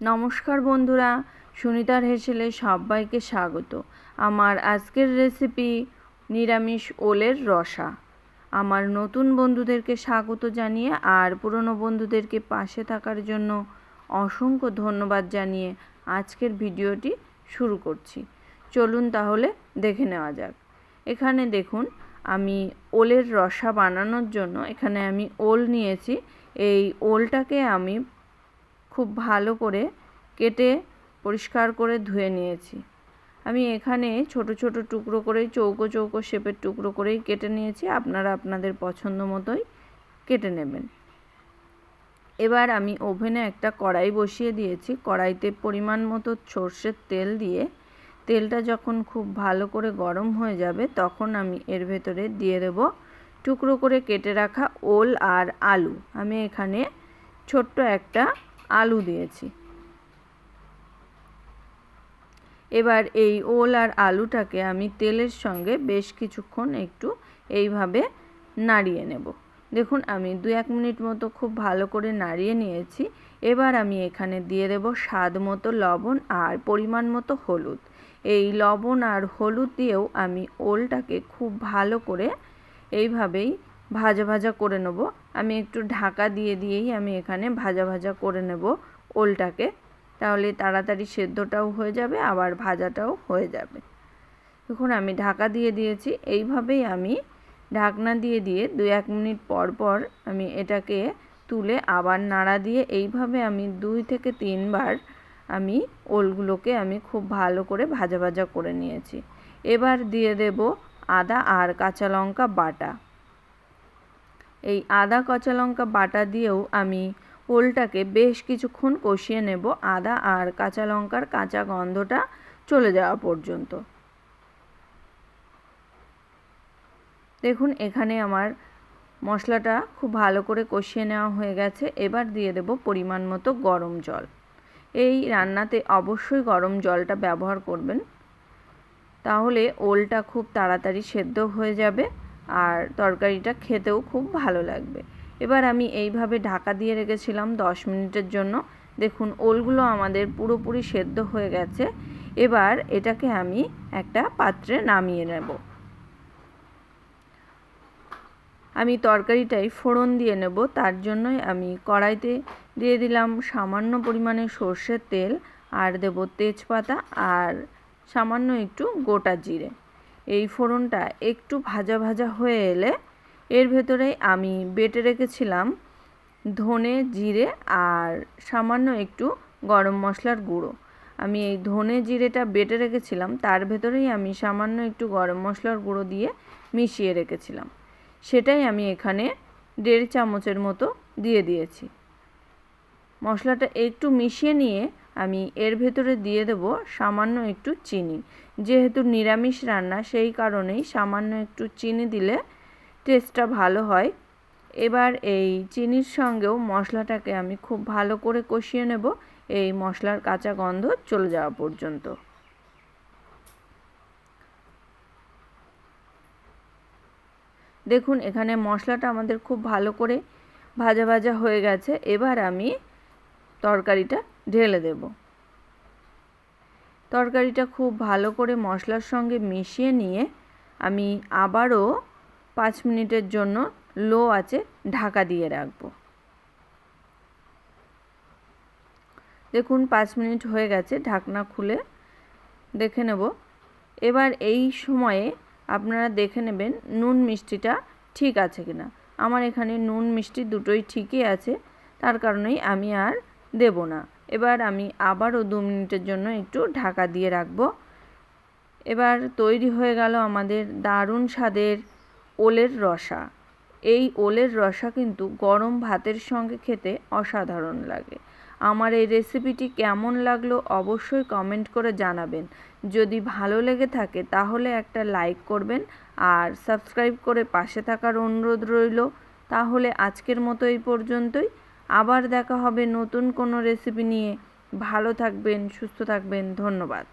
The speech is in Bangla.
নমস্কার বন্ধুরা সুনিতার হেসেলে সবাইকে স্বাগত। আমার আজকের রেসিপি নিরামিষ ওলের রসা। আমার নতুন বন্ধুদেরকে স্বাগত জানিয়ে আর পুরনো বন্ধুদেরকে পাশে থাকার জন্য অসংখ্য ধন্যবাদ জানিয়ে আজকের ভিডিওটি শুরু করছি। চলুন তাহলে দেখে নেওয়া যাক। এখানে দেখুন, আমি ওলের রসা বানানোর জন্য এখানে আমি ওল নিয়েছি। এই ওলটাকে আমি খুব ভালো করে কেটে পরিষ্কার করে ধুয়ে নিয়েছি। আমি এখানে ছোট ছোট টুকরো করেই, চৌকো চৌকো শেপের টুকরো করেই কেটে নিয়েছি। আপনারা আপনাদের পছন্দ মতোই কেটে নেবেন। এবার আমি ওভেনে একটা কড়াই বসিয়ে দিয়েছি। কড়াইতে পরিমাণ মতো সর্ষের তেল দিয়ে তেলটা যখন খুব ভালো করে গরম হয়ে যাবে, তখন আমি এর ভেতরে দিয়ে দেব টুকরো করে কেটে রাখা ওল আর আলু। আমি এখানে ছোট্ট একটা আলু দিয়েছি। এবার এই ওল আর আলুটাকে আমি তেলের সঙ্গে বেশ কিছুক্ষণ একটু এইভাবে নাড়িয়ে নেব। দেখুন, আমি দু এক মিনিট মতো খুব ভালো করে নাড়িয়ে নিয়েছি। এবার আমি এখানে দিয়ে দেব স্বাদ মতো লবণ আর পরিমাণ মতো হলুদ। এই লবণ আর হলুদ দিয়েও আমি ওলটাকে খুব ভালো করে এইভাবেই ভাজা ভাজা করে নেব। আমি একটু ঢাকা দিয়ে দিয়েই আমি এখানে ভাজা ভাজা করে নেব ওলটাকে। তাহলে তাড়াতাড়ি সেদ্ধটাও হয়ে যাবে, আবার ভাজাটাও হয়ে যাবে। দেখুন, আমি ঢাকা দিয়ে দিয়েছি। এইভাবেই আমি ঢাকনা দিয়ে দিয়ে দু এক মিনিট পর পর আমি এটাকে তুলে আবার নাড়া দিয়ে এইভাবে আমি দুই থেকে তিনবার আমি ওলগুলোকে আমি খুব ভালো করে ভাজা ভাজা করে নিয়েছি। এবার দিয়ে দেব আদা আর কাঁচা লঙ্কা বাটা। এই আদা কাঁচা লঙ্কা বাটা দিয়েও আমি ওলটাকে বেশ কিছুক্ষণ কষিয়ে নেব। আদা আর কাঁচা লঙ্কার কাঁচা গন্ধটা চলে যাওয়া পর্যন্ত। দেখুন, এখানে আমার মশলাটা খুব ভালো করে কষিয়ে নেওয়া হয়ে গেছে। এবার দিয়ে দেব পরিমাণ মতো গরম জল। এই রান্নাতে অবশ্যই গরম জলটা ব্যবহার করবেন। তাহলে ওলটা খুব তাড়াতাড়ি সেদ্ধ হয়ে যাবে। আর তরকারিটা খেতেও খুব ভালো লাগবে। এবার আমি এইভাবে ঢাকা দিয়ে রেখেছিলাম দশ মিনিটের জন্য। দেখুন, ওলগুলো আমাদের পুরোপুরি সেদ্ধ হয়ে গেছে। এবার এটাকে আমি একটা পাত্রে নামিয়ে নেব। আমি তরকারিটাই ফোড়ন দিয়ে নেব। তার জন্যই আমি কড়াইতে দিয়ে দিলাম সামান্য পরিমাণে সর্ষের তেল, আর দেব তেজপাতা, আর সামান্য একটু গোটা জিরে। এই ফোড়নটা একটু ভাজা ভাজা হয়ে এলে এর ভেতরে আমি বেটে রেখেছিলাম ধনে, জিরে আর সামান্য একটু গরম মশলার গুঁড়ো। আমি এই ধনে, জিরেটা বেটে রেখেছিলাম, তার ভেতরেই আমি সামান্য একটু গরম মশলার গুঁড়ো দিয়ে মিশিয়ে রেখেছিলাম। সেটাই আমি এখানে দেড় চামচের মতো দিয়ে দিয়েছি। মশলাটা একটু মিশিয়ে নিয়ে আমি এর ভেতরে দিয়ে দেব সামান্য একটু চিনি। যেহেতু নিরামিষ রান্না, সেই কারণেই সামান্য একটু চিনি দিলে টেস্টটা ভালো হয়। এবার এই চিনির সঙ্গেও মশলাটাকে আমি খুব ভালো করে কষিয়ে নেব। এই মশলার কাঁচা গন্ধ চলে যাওয়া পর্যন্ত। দেখুন, এখানে মশলাটা আমাদের খুব ভালো করে ভাজা ভাজা হয়ে গেছে। এবার আমি তরকারিটা ঢেলে দেব। তরকারিটা খুব ভালো করে মশলার সঙ্গে মিশিয়ে নিয়ে আমি আবারও পাঁচ মিনিটের জন্য লো আছে ঢাকা দিয়ে রাখব। দেখুন, পাঁচ মিনিট হয়ে গেছে, ঢাকনা খুলে দেখে নেব। এবার এই সময়ে আপনারা দেখে নেবেন নুন মিষ্টিটা ঠিক আছে কিনা। আমার এখানে নুন মিষ্টি দুটোই ঠিকই আছে, তার কারণেই আমি আর দেব না। এবার আমি আবারও দু মিনিটের জন্য একটু ঢাকা দিয়ে রাখব। এবার তৈরি হয়ে গেল আমাদের দারুণ স্বাদের ওলের রসা। এই ওলের রসা কিন্তু গরম ভাতের সঙ্গে খেতে অসাধারণ লাগে। আমার এই রেসিপিটি কেমন লাগল অবশ্যই কমেন্ট করে জানাবেন। যদি ভালো লেগে থাকে তাহলে একটা লাইক করবেন আর সাবস্ক্রাইব করে পাশে থাকার অনুরোধ রইল। তাহলে আজকের মতো এই পর্যন্তই। আবার দেখা হবে নতুন কোনো রেসিপি নিয়ে। ভালো থাকবেন সুস্থ থাকবেন ধন্যবাদ।